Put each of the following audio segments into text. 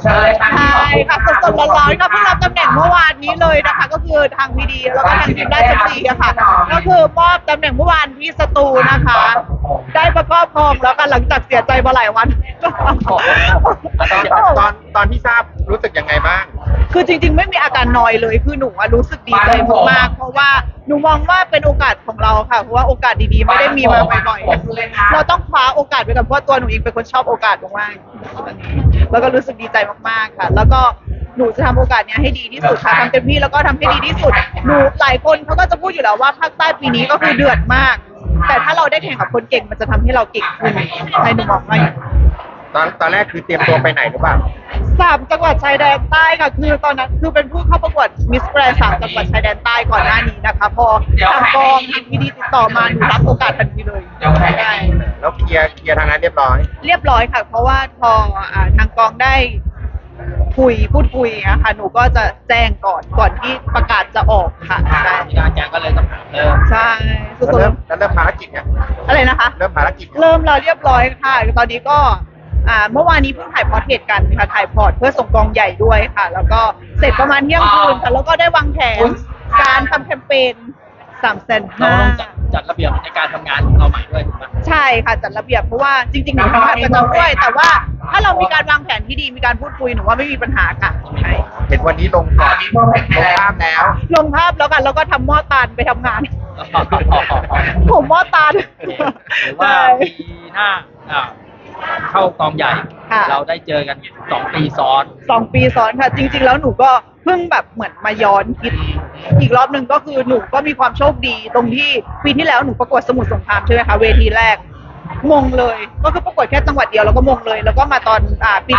เชิญเลยค่ะใช่ค่ะสดๆร้อนๆก็เพิ่งรับตำแหน่งเมื่อวานนี้เลยนะคะ ก็คือทางพีดีแล้วก็ทางทีมราชบุรีอะค่ะ ก็คือมอบตำแหน่งเมื่อวานที่สตูนะคะ ได้ประกอบพองแล้วกันหลังจากเสียใจมาหลายวันตอนตอนที่ทราบรู้สึกยังไงบ้าง คือจริง ๆ ไม่มีอาการนอยเลยคือหนูอะรู้สึกดีใจมากๆเพราะว่าหนูมองว่าเป็นโอกาสของเราค่ะเพราะว่าโอกาสดีๆไม่ได้มีมาบ่อยๆเราต้องคว้าโอกาสไว้กับเพราะว่าตัวหนูเองเป็นคนชอบโอกาสมากๆแล้วก็รู้สึกดีใจมากๆค่ะ แล้วก็หนูจะทำโอกาสเนี้ยให้ดีที่สุดค่ะทำเต็มที่แล้วก็ทำให้ดีที่สุดหนูหลายคนเขาก็จะพูดอยู่แล้วว่าภาคใต้ปีนี้ก็คือเดือดมาก แต่ถ้าเราได้แข่งกับคนเก่งมันจะทำให้เราเก่งขึ้นในหนูมองว่าอย่างนั้น ตอนตอนแรกคือเตรียมตัวไปไหนหรือเปล่าสามจังหวัดชายแดนใต้ค่ะคือตอนนั้นคือเป็นผู้เข้าประกวดมิสแกรนสามจังหวัดชายแดนใต้ก่อนหน้านี้นะคะพอทางกองทางพีดีติดต่อมาหนูรับโอกาสทันทีเลยใช่แล้วเคลียร์เคลียร์ทางนั้นเรียบร้อย เรียบร้อยค่ะ เพราะว่าพออ่าทางกองได้คุยพูดคุยอะค่ะหนูก็จะแจ้งก่อนก่อนที่ประกาศจะออกค่ะใช่งานแจงก็เลยต้องถามเริ่มใช่สุแล้วดเริ่มแล้วเริ่มภารกิจเนี่ยๆอะไรนะคะ เริ่มภารกิจเนี่ยเริ่มเราเรียบร้อยค่ะ ตอนนี้ก็ อ่าเมื่อวานนี้เพิ่งถ่ายพอร์เทรตกันค่ะถ่ายพอร์ตเพื่อส่งกองใหญ่ด้วยค่ะ แล้วก็เสร็จประมาณเที่ยงคืนค่ะแล้วก็ได้วางแผนการทำแคมเปญสามแสนเราห้าต้องจัดจัดระเบียบในการทำงานของเราใหม่ด้วยถูกไหมใช่ค่ะจัดระเบียบเพราะว่าจริงๆหนูทำงานประจำด้วย แต่ว่าถ้าเรามีการวางแผนที่ดีมีการพูดคุยหนูว่าไม่มีปัญหาค่ะใช่เห็นวันนี้ลงก่อนลงภาพแล้วลงภาพแล้วกันแล้วก็ทำหม้อตาลไปทำงาน ผมหม้อตาลหรือว่าปีหน้าอ่า เข้ากองใหญ่ ค่ะ เราได้เจอกันสองปีซ้อน สองปีซ้อนค่ะ จริง ๆ แล้วหนูก็เพิ่งแบบเหมือนมาย้อนคิด อีกรอบหนึ่งก็คือหนูก็มีความโชคดีตรงที่ปีที่แล้วหนูประกวดสมุทรสงครามใช่ไหมคะเวทีแรกมงเลย ก็คือประกวดแค่จังหวัดเดียวแล้วก็มงเลย แล้วก็มาตอนอ่าปี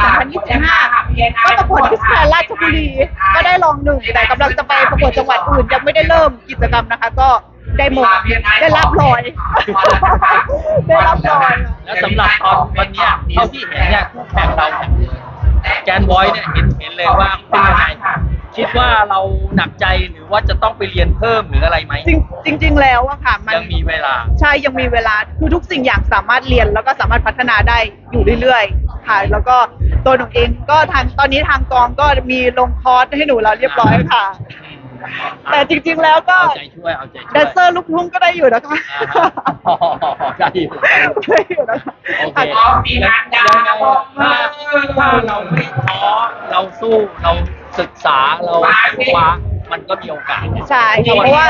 2025 ก็ประกวดที่สแควร์ราชบุรีก็ได้รองหนึ่งแต่กำลังจะไปประกวดจังหวัดอื่นยังไม่ได้เริ่มกิจกรรมนะคะ ก็ ได้มงได้รับรอย ได้รับรอย แล้วสำหรับตอนวันเนี้ยเท่าที่เห็นเนี่ยคู่แข่งเราเนี่ยแกนบอยเนี่ยเห็นเห็นเลยว่าเป็นยังไงคิดว่าเราหนักใจหรือว่าจะต้องไปเรียนเพิ่มหรืออะไรไหมจริงจริง ๆ แล้วอะค่ะมันยังมีเวลา ใช่ยังมีเวลาคือทุกสิ่งอย่างสามารถเรียนแล้วก็สามารถพัฒนาได้อยู่เรื่อยๆค่ะแล้วก็ตัวหนูเองก็ทางตอนนี้ทางกองก็มีลงคอร์สให้หนูแล้วเรียบร้อยค่ะ แต่จริง ๆ แล้วก็เอาใจช่วยเอาใจช่วยแดนเซอร์ลูกทุ่งก็ได้อยู่นะคะอ่าฮะได้อยู่ได้อยู่ ได้อยู่นะคะ โอเคยังไงถ้าถ้าเราไม่ท้อเราสู้เราศึกษาเราคว้ามันก็มีโอกาสใช่ค่ะเพราะว่า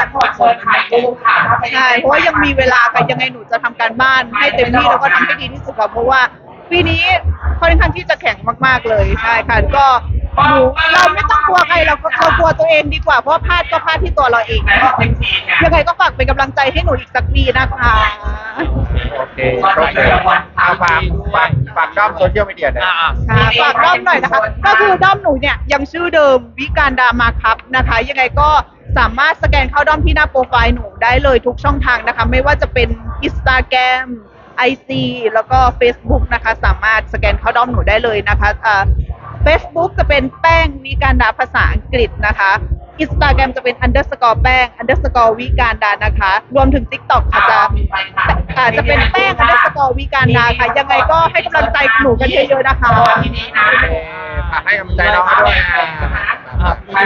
ใช่เพราะว่ายังมีเวลากันยังไงหนูจะทำการบ้านให้เต็มที่แล้วก็ทำให้ดีที่สุดค่ะเพราะว่าปีนี้ค่อนข้างที่จะแข็งมาก ๆเลยใช่ค่ะก็หนู เราไม่ต้องกลัวใครเราก็เรากลัวตัวเองดีกว่าเพราะว่าพลาดก็พลาดที่ตัวเราเองยังไงก็ฝากเป็นกำลังใจให้หนูอีกสักปีนะคะโอเคโอเคเอาฝากฝากฝากด้อมโซเชียลมีเดียหน่อยอ่าค่ะฝากด้อมหน่อยนะคะ ก็คือด้อมหนูเนี่ยยังชื่อเดิมวิการดามาครับนะคะ ยังไงก็สามารถสแกนเข้าด้อมที่หน้าโปรไฟล์หนูได้เลยทุกช่องทางนะคะ ไม่ว่าจะเป็น Instagram IG แล้วก็ Facebook นะคะ สามารถสแกนเข้าด้อมหนูได้เลยนะคะอ่า Facebook จะเป็นแป้งวิการดาภาษาอังกฤษนะคะ Instagram จะเป็น underscore แป้ง underscore วิการดานะคะ รวมถึง TikTok ค่ะจะอ่าจะเป็นแป้ง underscore วิการดาค่ะ ยังไงก็ให้กำลังใจหนูกันเยอะๆนะคะโอเคฝากให้กำลังใจน้องเขาด้วยนะอ่า